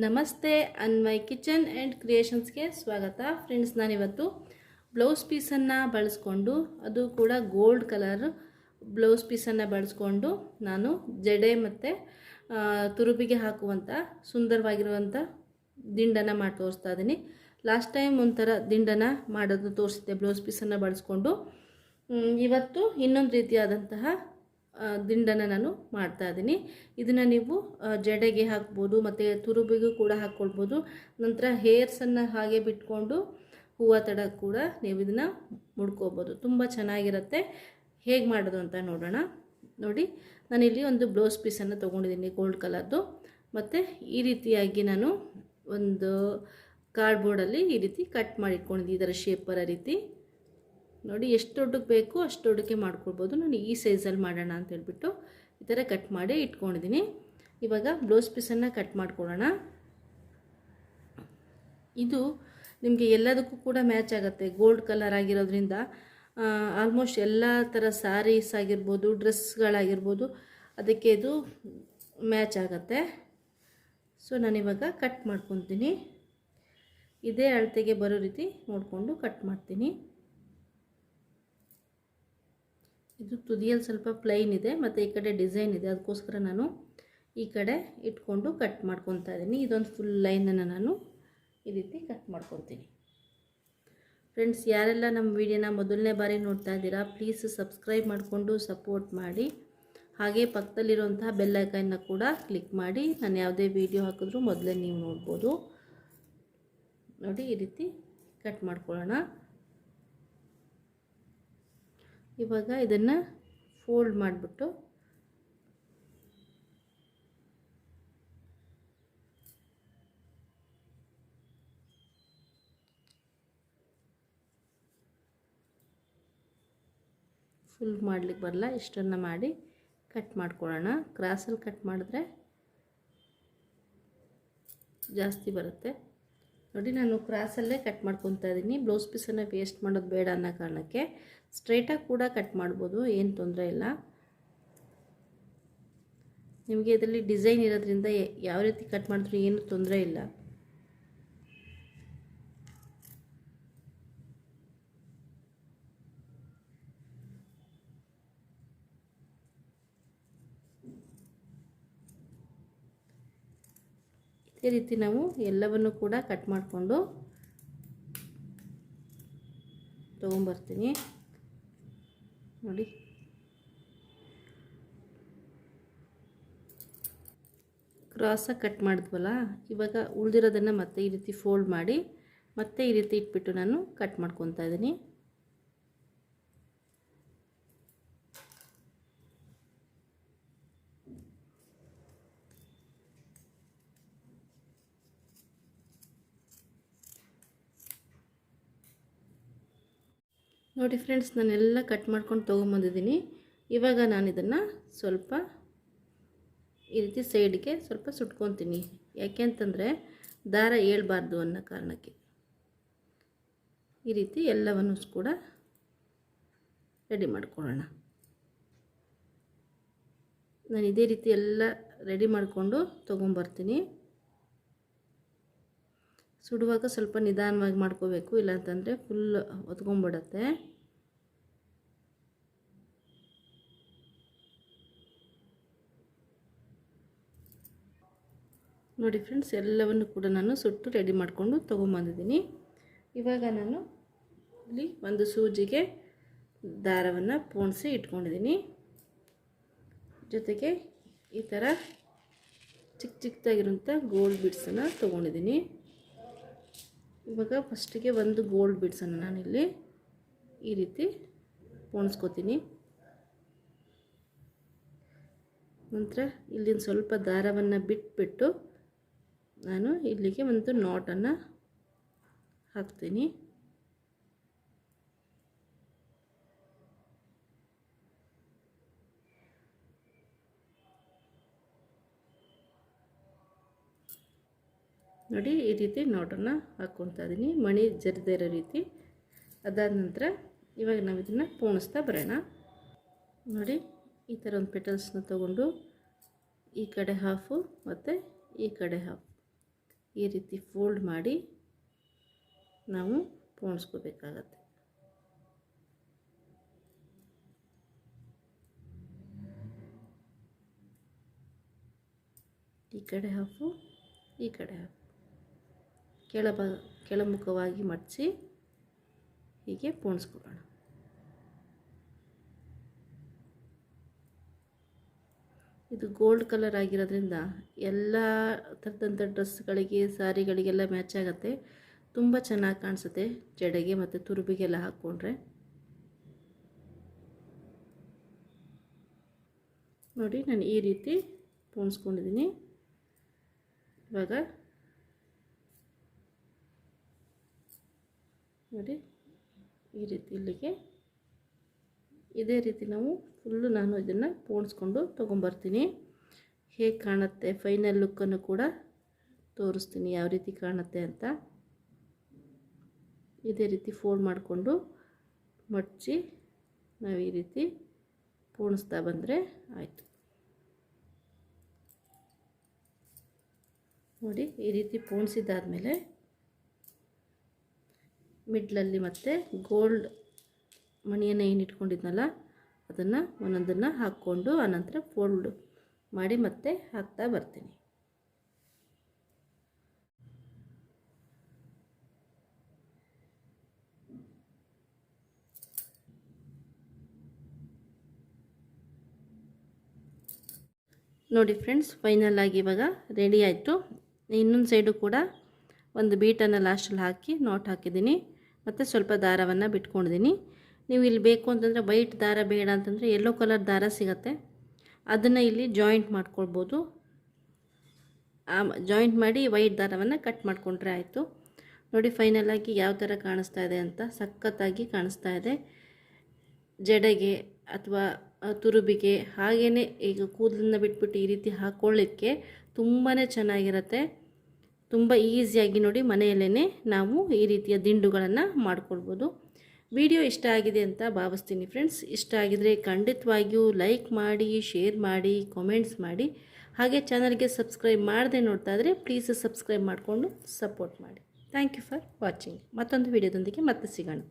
ನಮಸ್ತೆ, Anvay kitchen and ಕ್ರಿಯೇಷನ್ಸ್ಗೆ ಸ್ವಾಗತ. Friends, ನಾನಿವತ್ತು ಬ್ಲೌಸ್ ಪೀಸನ್ನು ಬಳಸ್ಕೊಂಡು, ಅದು ಕೂಡ ಗೋಲ್ಡ್ ಕಲರ್ ಬ್ಲೌಸ್ ಪೀಸನ್ನು ಬಳಸ್ಕೊಂಡು ನಾನು ಜಡೆ ಮತ್ತು ತುರುಬಿಗೆ ಹಾಕುವಂಥ ಸುಂದರವಾಗಿರುವಂಥ ದಿಂಡನ್ನು ಮಾಡಿ ತೋರಿಸ್ತಾ ಇದ್ದೀನಿ. ಲಾಸ್ಟ್ ಟೈಮ್ ಒಂಥರ ದಿಂಡನ ಮಾಡೋದು ತೋರಿಸಿದ್ದೆ, ಬ್ಲೌಸ್ ಪೀಸನ್ನು ಬಳಸ್ಕೊಂಡು. ಇವತ್ತು ಇನ್ನೊಂದು ರೀತಿಯಾದಂತಹ ದಿಂಡನ್ನು ನಾನು ಮಾಡ್ತಾ ಇದ್ದೀನಿ. ಇದನ್ನು ನೀವು ಜಡೆಗೆ ಹಾಕ್ಬೋದು, ಮತ್ತು ತುರುಬಿಗೂ ಕೂಡ ಹಾಕ್ಕೊಳ್ಬೋದು ನಂತರ ಹೇರ್ಸನ್ನು ಹಾಗೆ ಬಿಟ್ಕೊಂಡು ಹೂವು ತಡ ಕೂಡ ನೀವು ಇದನ್ನು ಮುಡ್ಕೋಬೋದು. ತುಂಬ ಚೆನ್ನಾಗಿರುತ್ತೆ. ಹೇಗೆ ಮಾಡೋದು ಅಂತ ನೋಡೋಣ. ನೋಡಿ, ನಾನಿಲ್ಲಿ ಒಂದು ಬ್ಲೌಸ್ ಪೀಸನ್ನು ತೊಗೊಂಡಿದ್ದೀನಿ ಗೋಲ್ಡ್ ಕಲರ್ದು. ಮತ್ತು ಈ ರೀತಿಯಾಗಿ ನಾನು ಒಂದು ಕಾರ್ಡ್ಬೋರ್ಡಲ್ಲಿ ಈ ರೀತಿ ಕಟ್ ಮಾಡಿಟ್ಕೊಂಡಿದ್ದೀನಿ. ಇದರ ಶೇಪರ ರೀತಿ. ನೋಡಿ ಎಷ್ಟು ದೊಡ್ಡಕ್ಕೆ ಬೇಕು ಅಷ್ಟು ದೊಡ್ಡಕ್ಕೆ ಮಾಡ್ಕೊಳ್ಬೋದು. ನಾನು ಈ ಸೈಜಲ್ಲಿ ಮಾಡೋಣ ಅಂತ ಹೇಳ್ಬಿಟ್ಟು ಈ ಥರ ಕಟ್ ಮಾಡಿ ಇಟ್ಕೊಂಡಿದ್ದೀನಿ. ಇವಾಗ ಬ್ಲೌಸ್ ಪೀಸನ್ನು ಕಟ್ ಮಾಡ್ಕೊಳ್ಳೋಣ. ಇದು ನಿಮಗೆ ಎಲ್ಲದಕ್ಕೂ ಕೂಡ ಮ್ಯಾಚ್ ಆಗುತ್ತೆ. ಗೋಲ್ಡ್ ಕಲರ್ ಆಗಿರೋದ್ರಿಂದ ಆಲ್ಮೋಸ್ಟ್ ಎಲ್ಲ ಥರ ಸ್ಯಾರೀಸ್ ಆಗಿರ್ಬೋದು ಡ್ರೆಸ್ಗಳಾಗಿರ್ಬೋದು ಅದಕ್ಕೆ ಇದು ಮ್ಯಾಚ್ ಆಗುತ್ತೆ. ಸೊ ನಾನಿವಾಗ ಕಟ್ ಮಾಡ್ಕೊತೀನಿ. ಇದೇ ಅಳತೆಗೆ ಬರೋ ರೀತಿ ನೋಡಿಕೊಂಡು ಕಟ್ ಮಾಡ್ತೀನಿ. ಇದು ತುದಿಯಲ್ಲಿ ಸ್ವಲ್ಪ ಪ್ಲೈನ್ ಇದೆ, ಮತ್ತು ಈ ಕಡೆ ಡಿಸೈನ್ ಇದೆ. ಅದಕ್ಕೋಸ್ಕರ ನಾನು ಈ ಕಡೆ ಇಟ್ಕೊಂಡು ಕಟ್ ಮಾಡ್ಕೊತಾ ಇದ್ದೀನಿ. ಇದೊಂದು ಫುಲ್ ಲೈನನ್ನು ನಾನು ಈ ರೀತಿ ಕಟ್ ಮಾಡ್ಕೊತೀನಿ. ಫ್ರೆಂಡ್ಸ್ ಯಾರೆಲ್ಲ ನಮ್ಮ ವಿಡಿಯೋನ ಮೊದಲನೇ ಬಾರಿ ನೋಡ್ತಾ ಇದ್ದೀರಾ ಪ್ಲೀಸ್ ಸಬ್ಸ್ಕ್ರೈಬ್ ಮಾಡಿಕೊಂಡು ಸಪೋರ್ಟ್ ಮಾಡಿ. ಹಾಗೆ ಪಕ್ಕದಲ್ಲಿರುವಂತಹ ಬೆಲ್ಲೈಕನ್ನ ಕೂಡ ಕ್ಲಿಕ್ ಮಾಡಿ. ನಾನು ಯಾವುದೇ ವಿಡಿಯೋ ಹಾಕಿದ್ರೂ ಮೊದಲೇ ನೀವು ನೋಡ್ಬೋದು. ನೋಡಿ, ಈ ರೀತಿ ಕಟ್ ಮಾಡ್ಕೊಳ್ಳೋಣ. ಇವಾಗ ಇದನ್ನು ಫೋಲ್ಡ್ ಮಾಡಿಬಿಟ್ಟು ಫುಲ್ ಮಾಡ್ಲಿಕ್ಕೆ ಬರಲ್ಲ, ಇಷ್ಟನ್ನು ಮಾಡಿ ಕಟ್ ಮಾಡ್ಕೊಳ್ಳೋಣ. ಕ್ರಾಸಲ್ಲಿ ಕಟ್ ಮಾಡಿದ್ರೆ ಜಾಸ್ತಿ ಬರುತ್ತೆ. ನೋಡಿ, ನಾನು ಕ್ರಾಸಲ್ಲೇ ಕಟ್ ಮಾಡ್ಕೊತಾ ಇದ್ದೀನಿ ಬ್ಲೌಸ್ ಪೀಸನ್ನು ವೇಸ್ಟ್ ಮಾಡೋದು ಬೇಡ ಅನ್ನೋ ಕಾರಣಕ್ಕೆ ಸ್ಟ್ರೈಟಾಗಿ ಕೂಡ ಕಟ್ ಮಾಡ್ಬೋದು, ಏನು ತೊಂದರೆ ಇಲ್ಲ. ನಿಮಗೆ ಇದರಲ್ಲಿ ಡಿಸೈನ್ ಇರೋದ್ರಿಂದ ಯಾವ ರೀತಿ ಕಟ್ ಮಾಡಿದ್ರೂ ಏನು ತೊಂದರೆ ಇಲ್ಲ. ಇದೇ ರೀತಿ ನಾವು ಎಲ್ಲವನ್ನು ಕೂಡ ಕಟ್ ಮಾಡಿಕೊಂಡು ತೊಗೊಂಬರ್ತೀನಿ. ನೋಡಿ. ಕ್ರಾಸಾಗಿ ಕಟ್ ಮಾಡಿದ್ವಲ್ಲ, ಇವಾಗ ಉಳಿದಿರೋದನ್ನು ಮತ್ತೆ ಈ ರೀತಿ ಫೋಲ್ಡ್ ಮಾಡಿ ಮತ್ತೆ ಈ ರೀತಿ ಇಟ್ಬಿಟ್ಟು ನಾನು ಕಟ್ ಮಾಡ್ಕೊತಾ ಇದ್ದೀನಿ. ನೋಡಿ ಫ್ರೆಂಡ್ಸ್, ನಾನೆಲ್ಲ ಕಟ್ ಮಾಡ್ಕೊಂಡು ತೊಗೊಂಬಂದಿದ್ದೀನಿ. ಇವಾಗ ನಾನು ಇದನ್ನು ಸ್ವಲ್ಪ ಈ ರೀತಿ ಸೈಡ್ಗೆ ಸ್ವಲ್ಪ ಸುಟ್ಕೊತೀನಿ. ಯಾಕೆ ಅಂತಂದರೆ ದಾರ ಏಳಬಾರ್ದು ಅನ್ನೋ ಕಾರಣಕ್ಕೆ. ಈ ರೀತಿ ಎಲ್ಲವನ್ನು ಕೂಡ ರೆಡಿ ಮಾಡ್ಕೊಳ್ಳೋಣ. ನಾನು ಇದೇ ರೀತಿ ಎಲ್ಲ ರೆಡಿ ಮಾಡಿಕೊಂಡು ತೊಗೊಂಬರ್ತೀನಿ. ಸುಡುವಾಗ ಸ್ವಲ್ಪ ನಿಧಾನವಾಗಿ ಮಾಡ್ಕೋಬೇಕು, ಇಲ್ಲಾಂತಂದರೆ ಫುಲ್ ಹೊತ್ಕೊಂಡ್ಬಿಡತ್ತೆ ನೋಡಿ ಫ್ರೆಂಡ್ಸ್ ಎಲ್ಲವನ್ನು ಕೂಡ ನಾನು ಸುಟ್ಟು ರೆಡಿ ಮಾಡಿಕೊಂಡು ತೊಗೊಂಬಂದಿದ್ದೀನಿ. ಇವಾಗ ನಾನು ಇಲ್ಲಿ ಒಂದು ಸೂಜಿಗೆ ದಾರವನ್ನು ಪೋಣಿಸಿ ಇಟ್ಕೊಂಡಿದ್ದೀನಿ. ಜೊತೆಗೆ ಈ ಥರ ಚಿಕ್ಕ ಚಿಕ್ಕದಾಗಿರುವಂಥ ಗೋಲ್ಡ್ ಬಿಡ್ಸನ್ನು ತೊಗೊಂಡಿದ್ದೀನಿ. ಇವಾಗ ಫಸ್ಟಿಗೆ ಒಂದು ಗೋಲ್ಡ್ ಬಿಡ್ಸನ್ನು ನಾನಿಲ್ಲಿ ಈ ರೀತಿ ಪೋಣಿಸ್ಕೋತೀನಿ. ನಂತರ ಇಲ್ಲಿನ ಸ್ವಲ್ಪ ದಾರವನ್ನು ಬಿಟ್ಬಿಟ್ಟು ನಾನು ಇಲ್ಲಿಗೆ ಒಂದು ನಾಟನ್ನು ಹಾಕ್ತೀನಿ. ನೋಡಿ ಈ ರೀತಿ ನೋಟನ್ನು ಹಾಕ್ಕೊತಾ ಇದ್ದೀನಿ. ಮಣಿ ಜರಿದೇ ಇರೋ ರೀತಿ. ಅದಾದ ನಂತರ ಇವಾಗ ನಾವು ಇದನ್ನು ಪೋಣಿಸ್ತಾ ಬರೋಣ. ನೋಡಿ, ಈ ಥರ ಒಂದು ಪೆಟಲ್ಸ್ನ ತಗೊಂಡು ಈ ಕಡೆ ಹಾಫು ಮತ್ತು ಈ ಕಡೆ ಹಾಫ್ ಈ ರೀತಿ ಫೋಲ್ಡ್ ಮಾಡಿ ನಾವು ಪೋಣಿಸ್ಕೋಬೇಕಾಗತ್ತೆ. ಈ ಕಡೆ ಹಾಫು ಈ ಕಡೆ ಹಾಫು ಕೆಳಭಾಗ ಕೆಳಮುಖವಾಗಿ ಮಡಚಿ ಹೀಗೆ ಪೋಣಿಸ್ಕೊಳ್ಳೋಣ. ಇದು ಗೋಲ್ಡ್ ಕಲರ್ ಆಗಿರೋದ್ರಿಂದ ಎಲ್ಲ ಥರದಂಥ ಡ್ರೆಸ್ಗಳಿಗೆ ಸ್ಯಾರಿಗಳಿಗೆಲ್ಲ ಮ್ಯಾಚ್ ಆಗುತ್ತೆ. ತುಂಬ ಚೆನ್ನಾಗಿ ಕಾಣಿಸುತ್ತೆ. ಜಡೆಗೆ ಮತ್ತು ತುರುಬಿಗೆಲ್ಲ ಹಾಕ್ಕೊಂಡ್ರೆ. ನೋಡಿ, ನಾನು ಈ ರೀತಿ ಪೋಣಿಸ್ಕೊಂಡಿದ್ದೀನಿ. ಇವಾಗ ನೋಡಿ, ಈ ರೀತಿ ಇಲ್ಲಿಗೆ. ಇದೇ ರೀತಿ ನಾವು ಫುಲ್ಲು ನಾನು ಇದನ್ನು ಪೋಣಿಸ್ಕೊಂಡು ತೊಗೊಂಬರ್ತೀನಿ. ಹೇಗೆ ಕಾಣುತ್ತೆ? ಫೈನಲ್ ಲುಕ್ಕನ್ನು ಕೂಡ ತೋರಿಸ್ತೀನಿ ಯಾವ ರೀತಿ ಕಾಣುತ್ತೆ ಅಂತ. ಇದೇ ರೀತಿ ಫೋಲ್ಡ್ ಮಾಡಿಕೊಂಡು ಮಡಚಿ ನಾವು ಈ ರೀತಿ ಪೋಣಿಸ್ತಾ ಬಂದರೆ ಆಯಿತು. ನೋಡಿ, ಈ ರೀತಿ ಪೋಣಿಸಿದ್ದಾದಮೇಲೆ ಮಿಡ್ಲಲ್ಲಿ ಮತ್ತೆ ಗೋಲ್ಡ್ ಮಣಿಯನ್ನು ಏನು ಇಟ್ಕೊಂಡಿದ್ನಲ್ಲ, ಅದನ್ನು ಒಂದೊಂದನ್ನು ಹಾಕ್ಕೊಂಡು ಆನಂತರ ಫೋಲ್ಡ್ ಮಾಡಿ ಮತ್ತೆ ಹಾಕ್ತಾ ಬರ್ತೀನಿ. ನೋಡಿ ಫ್ರೆಂಡ್ಸ್ ಫೈನಲ್ ಆಗಿ ಇವಾಗ ರೆಡಿ ಆಯಿತು. ಇನ್ನೊಂದು ಸೈಡು ಕೂಡ ಒಂದು ಬೀಟನ್ನು ಲಾಸ್ಟಲ್ಲಿ ಹಾಕಿ ನೋಟ್ ಹಾಕಿದ್ದೀನಿ. ಮತ್ತು ಸ್ವಲ್ಪ ದಾರವನ್ನು ಬಿಟ್ಕೊಂಡಿದ್ದೀನಿ. ನೀವು ಇಲ್ಲಿ ಬೇಕು ಅಂತಂದರೆ ವೈಟ್ ದಾರ ಬೇಡ ಅಂತಂದರೆ ಯೆಲ್ಲೋ ಕಲರ್ ದಾರ ಸಿಗತ್ತೆ. ಅದನ್ನು ಇಲ್ಲಿ ಜಾಯಿಂಟ್ ಮಾಡ್ಕೊಳ್ಬೋದು. ಜಾಯಿಂಟ್ ಮಾಡಿ ವೈಟ್ ದಾರವನ್ನು ಕಟ್ ಮಾಡಿಕೊಂಡ್ರೆ ಆಯಿತು. ನೋಡಿ ಫೈನಲಾಗಿ ಯಾವ ಥರ ಕಾಣಿಸ್ತಾ ಇದೆ ಅಂತ ಸಖತ್ತಾಗಿ ಕಾಣಿಸ್ತಾ ಇದೆ. ಜಡೆಗೆ ಅಥವಾ ತುರುಬಿಗೆ ಹಾಗೆಯೇ ಈಗ ಕೂದಲನ್ನ ಬಿಟ್ಬಿಟ್ಟು ಈ ರೀತಿ ಹಾಕ್ಕೊಳ್ಳಿಕ್ಕೆ ತುಂಬಾ ಚೆನ್ನಾಗಿರುತ್ತೆ. ತುಂಬ ಈಸಿಯಾಗಿ ನೋಡಿ ಮನೆಯಲ್ಲೇ ನಾವು ಈ ರೀತಿಯ ದಿಂಡುಗಳನ್ನು ಮಾಡ್ಕೊಳ್ಬೋದು. ವಿಡಿಯೋ ಇಷ್ಟ ಆಗಿದೆ ಅಂತ ಭಾವಿಸ್ತೀನಿ ಫ್ರೆಂಡ್ಸ್. ಇಷ್ಟ ಆಗಿದರೆ ಖಂಡಿತವಾಗಿಯೂ ಲೈಕ್ ಮಾಡಿ, ಶೇರ್ ಮಾಡಿ ಕಾಮೆಂಟ್ಸ್ ಮಾಡಿ. ಹಾಗೆ ಚಾನಲ್ಗೆ ಸಬ್ಸ್ಕ್ರೈಬ್ ಮಾಡದೆ ನೋಡ್ತಾ ಇದ್ರೆ ಪ್ಲೀಸ್ ಸಬ್ಸ್ಕ್ರೈಬ್ ಮಾಡಿಕೊಂಡು ಸಪೋರ್ಟ್ ಮಾಡಿ. ಥ್ಯಾಂಕ್ ಯು ಫಾರ್ ವಾಚಿಂಗ್ ಮತ್ತೊಂದು ವಿಡಿಯೋದೊಂದಿಗೆ ಮತ್ತೆ ಸಿಗೋಣ.